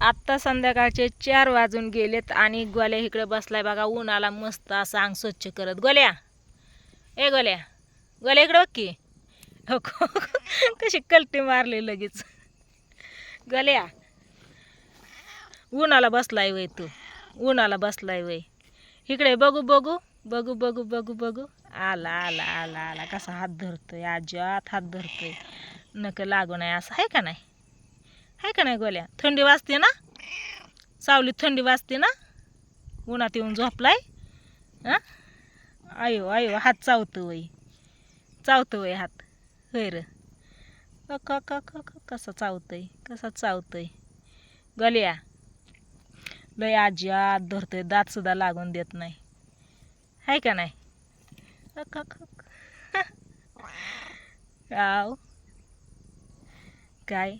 आत्ता संध्याकाळचे चार वाजून गेलेत आणि गोल्या इकडे बसलाय बघा उन्हाला मस्त असं अंग स्वच्छ करत. गोल्या ए गोल्या गोल्या इकडे बघ की. हो, हो, हो कशी कलटी मारली लगेच. गोल्या उन्हाला बसलाय वय तू. उन्हाला बसलाय वय. इकडे बघू बघू बघू बघू बघू बघू. आला आला आला आला. कसा हात धरतोय. आज्यात हात धरतोय. नक लागू नाही असं आहे का नाही? आहे का नाही गोल्या? थंडी वाजते ना? सावलीत थंडी वाजते ना? उन्हात येऊन झोपलाय. हां? आयो आयो हात चावतो वय. चावतो वय हात. होय र. का का का क कसा चावतोय? कसा चावतोय? गलिया लय आत धरतोय दातसुद्धा लागून देत नाही. आहे का नाही? क क. आव. काय?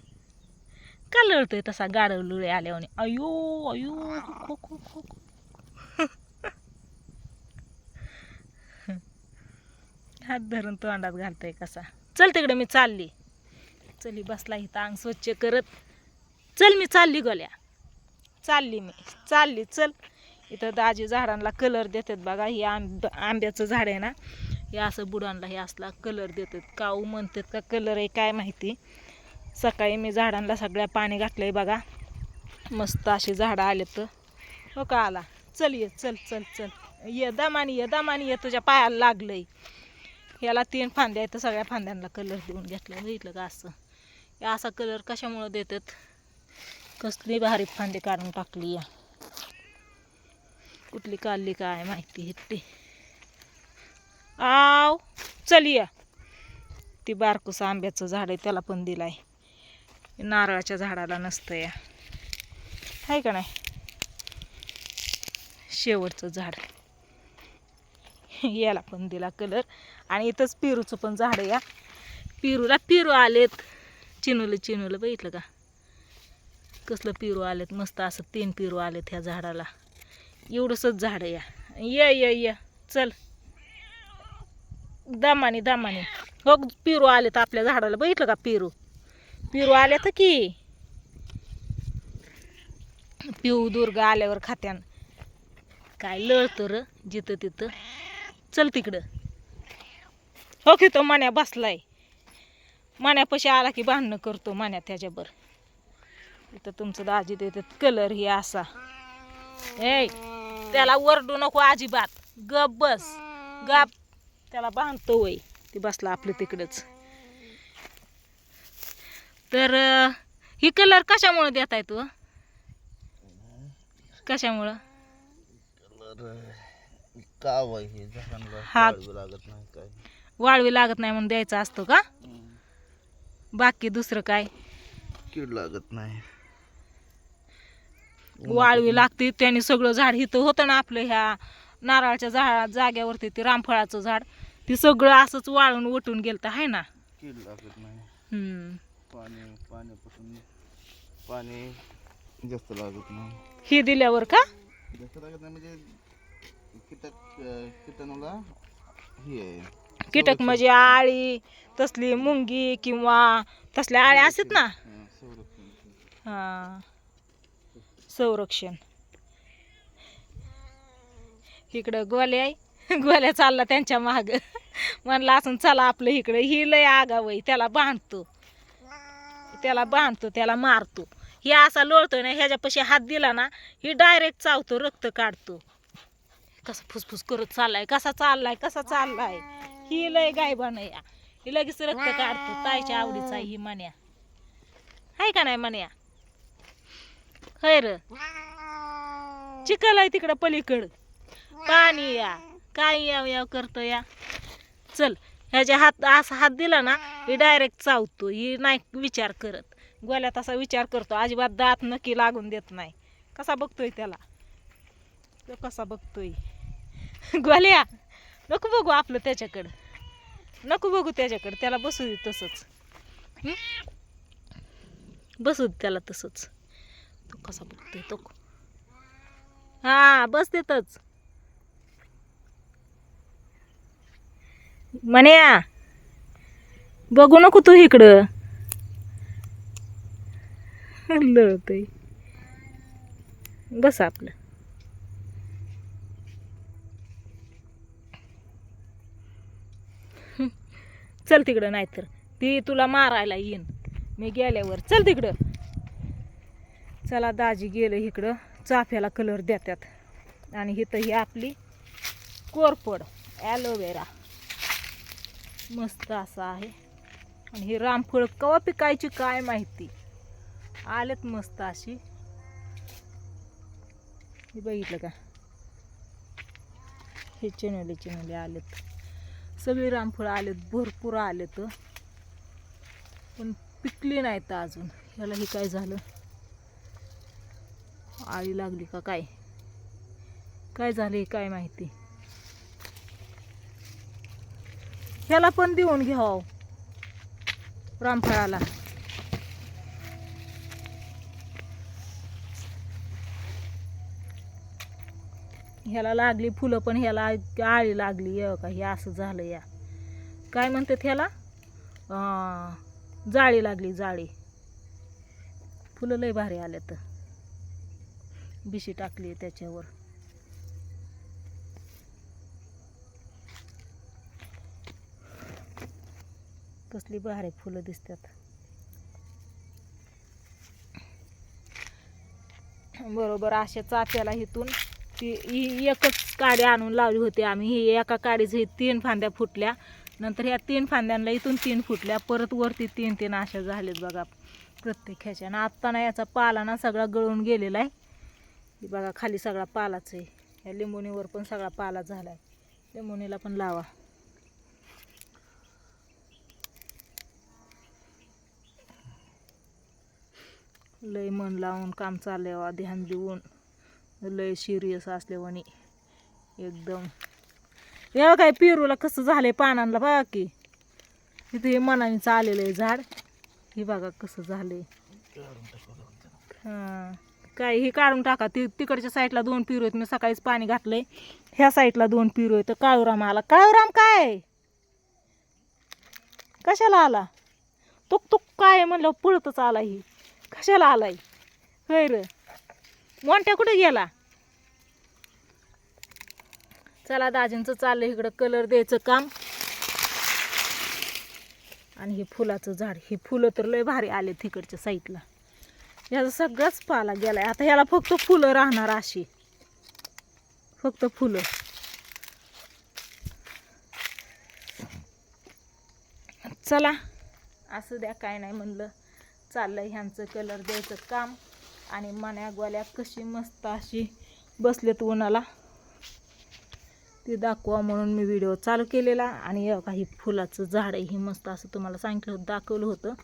का लढतोय तसा गाडव लुळे अयो अयो खो खो खो खो. हात धरून तोंडात घालतोय कसा. चल तिकडे मी चालली. चली बसला इथं अंग स्वच्छ करत. चल मी चालली गोल्या. चालली मी. चालली चल. इथं दाजी झाडांना कलर देतात बघा. ही आंब आंब्याचं झाड आहे ना. हे असं बुडांना हे असला कलर देतात. काऊ म्हणतात का कलर आहे काय माहिती. सकाळी मी झाडांना सगळ्या पाणी घातलंय बघा. मस्त अशी झाडं आले तर हो का आला? चल ये चल चल चल. ये दमानी ये दमानी ये तुझ्या पायाला लागलंय. ह्याला तीन फांद्या आहेत सगळ्या फांद्यांना कलर देऊन घेतला बघितलं का असं? असा कलर कशामुळं देतात? कसली भारी फांदी काढून टाकली या. कुठली काढली काय माहिती हिट्टी आव चल या. ती बारकूस आंब्याचं झाड आहे त्याला पण दिलाय. नारळाच्या झाडाला नसतं या आहे का नाही? शेवटचं झाड. याला पण दिला कलर आणि इथंच पेरूचं पण झाड या. पेरूला पेरू आलेत. चिनूलं चिनूलं बघितलं का? कसलं पेरू आलेत. मस्त असं तीन पेरू आलेत ह्या झाडाला. एवढंसंच झाड या. ये ये ये. चल. दामानी दामानी. हो पेरू आलेत आपल्या झाडाला. बघितलं का पेरू? पिरू आल्यात तर की. पिऊ दुर्ग आल्यावर खात्यान. काय लळतं र जिथं तिथं. चल तिकडं. हो की तो मान्या बसलाय. मान्यापाशी आला की भांडणं करतो मान्या त्याच्यावर इथं तुमचं दाजी देतात कलर ही असा. ए त्याला वरडू नको अजिबात. गप बस. गप. त्याला बांधतो वय. ती बसला आपलं तिकडंच. तर ही कलर कशामुळं तू? कशामुळं? काव आहे हे? झाडांना हा. वाळवी लागत नाही म्हणून द्यायचा असतो का? बाकी दुसरं काय? कीड लागत नाही. वाळवी लागते त्याने सगळं झाड इथं होतं ना आपलं ह्या नारळाच्या झाड जाग्यावरती ते रामफळाचं झाड ते सगळं असंच वाळून वटून गेलं तर आहे ना? कीड लागत नाही. हम्म. पाणी पाण्यापासून पाणी जास्त लागत नाही. ही दिल्यावर का? जास्त लागत नाही म्हणजे कीटक हे आहे. कीटक म्हणजे आळी तसली मुंगी किंवा तसल्या आळ्या असतात ना? हं, संरक्षण. इकडं गोल्या आहे गोल्या चालला त्यांच्या माग. म्हणला असं चला आपलं इकडं ही लय आगावय त्याला बांधतो. त्याला बांधतो त्याला मारतो. हे असा लोळतो ना ह्याच्यापाशी हात दिला ना ही डायरेक्ट चावतो रक्त काढतो. कसा फुसफुस करत चाललाय कसा चाललाय कसा चाललाय. ही लय गायबान या. ही लगेच रक्त काढतो ताईच्या आवडीचा आहे ही मान्या आहे का नाही मान्या खैर चिखल आहे तिकडं पलीकडं. पाणी या. काय याव याव करतो या? चल. ह्याच्या हात असा हात दिला ना ही डायरेक्ट चावतो ही नाही विचार करत. गोल्या तसा विचार करतो अजिबात दात नक्की लागून देत नाही. कसा बघतोय त्याला? तो कसा बघतोय? गोल्या नको बघू आपलं त्याच्याकडं. नको बघू त्याच्याकडं त्याला बसू दे तसंच. बसू दे त्याला तसंच. तो कसा बघतोय तो हा बस देतच. म्हण्या बघू नको तू इकडं. लढतय बस आपलं. चल तिकडं नाहीतर. ती तुला मारायला येईन. मी गेल्यावर. चल तिकडं. चला दाजी गेलं इकडं. चाफ्याला कलर देतात. आणि इथं ही आपली कोरपड ॲलोवेरा मस्त असं आहे. आणि ही रामफळ कवा पिकायची काय माहिती? आलेत मस्त अशी. हे बघितलं का? हे चिनोले चिनोले आलेत. सगळी रामफळं आलेत भरपूर आलेत. पण पिकली नाहीत अजून. ह्याला हे काय झालं? आळी लागली का काय? काय झालं हे काय माहिती? ह्याला पण देऊन घ्याव. रामफळाला. ह्याला लागली फुलं पण ह्याला आळी लागली ये का हे असं झालं या. काय म्हणतात ह्याला? जाळी लागली जाळी. फुलं लय भारी आले तर बिशी टाकली त्याच्यावर. कसली भारी फुलं दिसतात. बरोबर अशा चाफ्याला इथून ती ही एकच काडी आणून लावली होती आम्ही. ही एका काडीचं तीन फांद्या फुटल्या. नंतर ह्या तीन फांद्यांना इथून तीन फुटल्या. परत वरती तीन तीन अशा झालेत बघा प्रत्येक आणि आत्ता ना याचा पाला ना सगळा गळून गेलेला आहे. बघा खाली सगळा पालाच आहे. या लिंबोणीवर पण सगळा पाला झाला आहे लिंबोणीला पण लावा. लय मन लावून काम चालल्यावर ध्यान देऊन लय सिरियस असल्यावानी एकदम. या काय पेरूला कसं झालंय पानांना बघा की. इथे हे मनाने चाललेलं आहे झाड. हे बघा कसं झालंय. हां. काय हे काढून टाका. ती तिकडच्या साईडला दोन पिरू आहेत. मी सकाळीच पाणी घातलंय. ह्या साईडला दोन पिरू आहेत. काळूराम आला. काळूराम काय? कशाला आला? तुक तुक काय म्हणलं पळतच आला ही. कशाला आलाय? होय र. मोंट्या कुठे गेला? चला दाजींचं चाललंय इकडं कलर द्यायचं काम. आणि हे फुलाचं झाड हे फुलं तर लय भारी आले तिकडच्या साईडला. याचा सगळाच पाला गेलाय. आता ह्याला फक्त फुलं राहणार अशी. फक्त फुलं. चला. असं द्या काय नाही म्हणलं. चाललंय ह्यांचं कलर द्यायचं काम. आणि मण्या गोल्या कशी मस्त अशी बसलेत उन्हाला. ती दाखवा म्हणून मी व्हिडिओ चालू केलेला. आणि काही फुलाचं झाड आहे ही मस्त असं तुम्हाला सांगितलं दाखवलं होतं.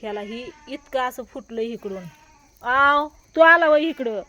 ह्याला ही इतकं असं फुटलं इकडून. आव तू आला व इकडं.